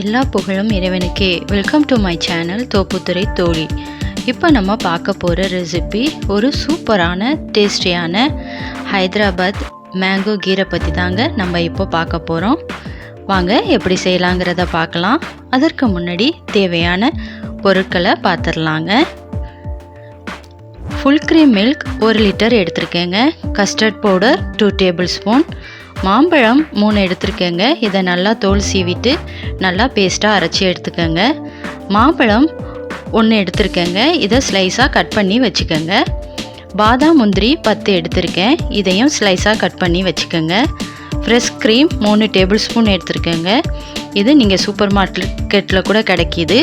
எல்லா புகழும் இறைவனுக்கே. Welcome to my channel Thopputhurai Thozhi இப்போ நம்ம பார்க்க போகிற ரெசிபி ஒரு சூப்பரான டேஸ்டியான ஹைதராபாத் மேங்கோ கீரை பற்றி தாங்க நம்ம இப்போ பார்க்க போகிறோம் வாங்க எப்படி செய்யலாங்கிறத பார்க்கலாம். அதற்கு முன்னாடி தேவையான பொருட்களை பார்த்துடலாங்க. ஃபுல் க்ரீம் மில்க் ஒரு லிட்டர் எடுத்திருக்கேங்க. Custard powder two tablespoon மாம்பழம் மூணு எடுத்திருக்கேங்க. இதை நல்லா தோல் சீவிட்டு நல்லா பேஸ்ட்டாக அரைச்சி எடுத்துக்கோங்க. மாம்பழம் ஒன்று எடுத்திருக்கேங்க. இதை ஸ்லைஸாக கட் பண்ணி வச்சுக்கோங்க. பாதாம் முந்திரி பத்து எடுத்திருக்கேன். இதையும் ஸ்லைஸாக கட் பண்ணி வச்சுக்கோங்க. ஃப்ரெஷ் க்ரீம் மூணு டேபிள் ஸ்பூன் எடுத்திருக்கேங்க. இது நீங்கள் சூப்பர் மார்க்கெட்டில் கூட கிடைக்கிது.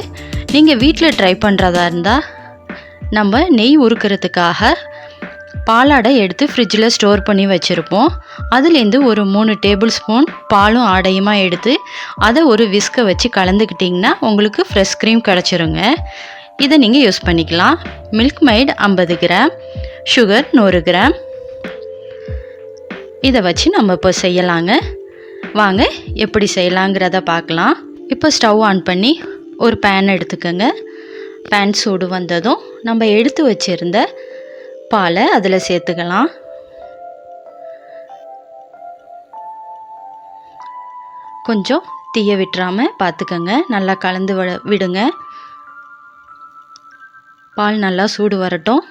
நீங்கள் வீட்டில் ட்ரை பண்ணுறதா இருந்தால் நம்ம நெய் உருக்கிறதுக்காக பாலாடை எடுத்து ஃப்ரிட்ஜில் ஸ்டோர் பண்ணி வச்சுருப்போம். அதுலேருந்து ஒரு மூணு டேபிள் ஸ்பூன் பாலும் ஆடையுமா எடுத்து அதை ஒரு விஸ்கை வச்சு கலந்துக்கிட்டிங்கன்னா உங்களுக்கு ஃப்ரெஷ் க்ரீம் கிடச்சிருங்க. இதை நீங்கள் யூஸ் பண்ணிக்கலாம். மில்க் மைட் ஐம்பது கிராம் சுகர் நூறு கிராம் இதை வச்சு நம்ம இப்போ செய்யலாங்க. வாங்க எப்படி செய்யலாங்கிறத பார்க்கலாம். இப்போ ஸ்டவ் ஆன் பண்ணி ஒரு பேன் எடுத்துக்கோங்க. பேன் சூடு வந்ததும் நம்ம எடுத்து வச்சுருந்த பாலை அதில் சேர்த்துக்கலாம். கொஞ்சம் தீய விட்டுறாமல் பார்த்துக்கோங்க நல்லா கலந்து விட விடுங்க. பால் நல்லா சூடு வரட்டும்.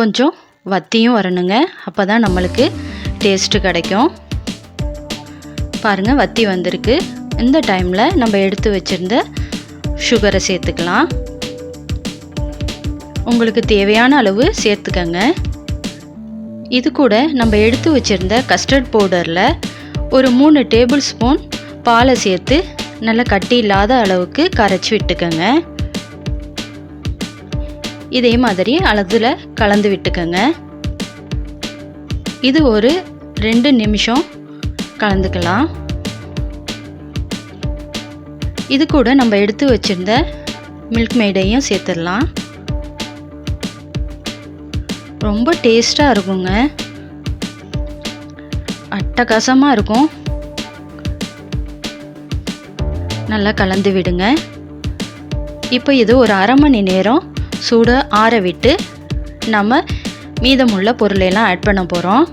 கொஞ்சம் வத்தியும் வரணுங்க. அப்போ தான் நம்மளுக்கு டேஸ்ட்டு கிடைக்கும். பாருங்கள் வத்தி வந்திருக்கு. இந்த டைமில் நம்ம எடுத்து வச்சுருந்த சுகரை சேர்த்துக்கலாம். உங்களுக்கு தேவையான அளவு சேர்த்துக்கங்க. இது கூட நம்ம எடுத்து வச்சுருந்த கஸ்டர்ட் பவுடரில் ஒரு மூணு டேபிள் ஸ்பூன் பாலை சேர்த்து நல்லா கட்டி இல்லாத அளவுக்கு கரைச்சி விட்டுக்கோங்க. இதே மாதிரி அளவில் கலந்து விட்டுக்கோங்க. இது ஒரு ரெண்டு நிமிஷம் கலந்துக்கலாம். இது கூட நம்ம எடுத்து வச்சுருந்த மில்க் மேடையும் சேர்த்துடலாம். ரொம்ப டேஸ்ட்டாக இருக்குங்க. அட்டகாசமாக இருக்கும். நல்லா கலந்து விடுங்க. இப்போ இது ஒரு அரை மணி நேரம் சூட ஆற விட்டு நம்ம மீதமுள்ள பொருளையெல்லாம் ஆட் பண்ண போகிறோம்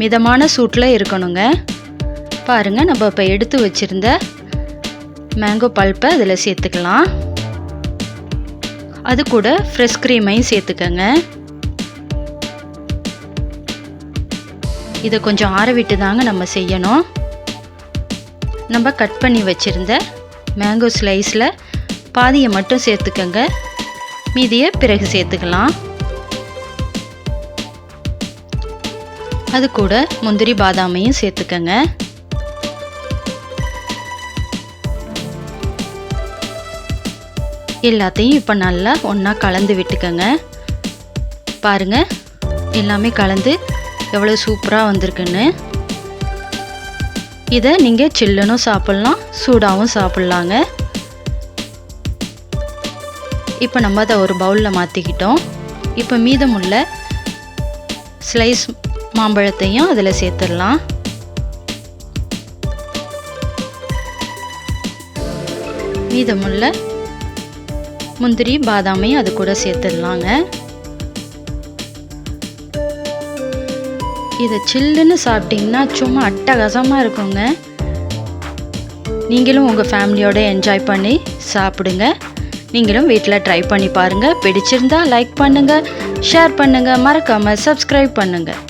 மிதமான சூட்டில் இருக்கணுங்க. பாருங்கள் நம்ம இப்போ எடுத்து வச்சுருந்த மேங்கோ பல்ப்பை அதில் சேர்த்துக்கலாம். அது கூட ஃப்ரெஷ் க்ரீமையும் சேர்த்துக்கங்க. இதை கொஞ்சம் ஆற விட்டு தாங்க நம்ம செய்யணும். நம்ம கட் பண்ணி வச்சுருந்த மேங்கோ ஸ்லைஸில் பாதியை மட்டும் சேர்த்துக்கங்க. மீதியை பிறகு சேர்த்துக்கலாம். அது கூட முந்திரி பாதாமையும் சேர்த்துக்கங்க. எல்லாத்தையும் இப்போ நல்லா ஒன்றா கலந்து விட்டுக்கங்க. பாருங்கள் எல்லாமே கலந்து எவ்வளோ சூப்பராக வந்திருக்குன்னு. இதை நீங்கள் சில்லுனும் சாப்பிட்லாம் சூடாகவும் சாப்பிட்லாங்க. இப்போ நம்ம அதை ஒரு பவுலில் மாற்றிக்கிட்டோம் இப்போ மீதமுள்ள ஸ்லைஸ் மாம்பழத்தையும் அதில் சேர்த்துடலாம். மீதமுள்ள முந்திரி பாதாமையும் அது கூட சேர்த்துடலாங்க. இதை சில்லுன்னு சாப்பிட்டிங்கன்னா சும்மா அட்டகாசமாக இருக்குங்க. நீங்களும் உங்கள் ஃபேமிலியோட என்ஜாய் பண்ணி சாப்பிடுங்க. நீங்களும் வீட்டில் ட்ரை பண்ணி பாருங்கள் பிடிச்சிருந்தா லைக் பண்ணுங்கள் ஷேர் பண்ணுங்கள் மறக்காமல் சப்ஸ்கிரைப் பண்ணுங்கள்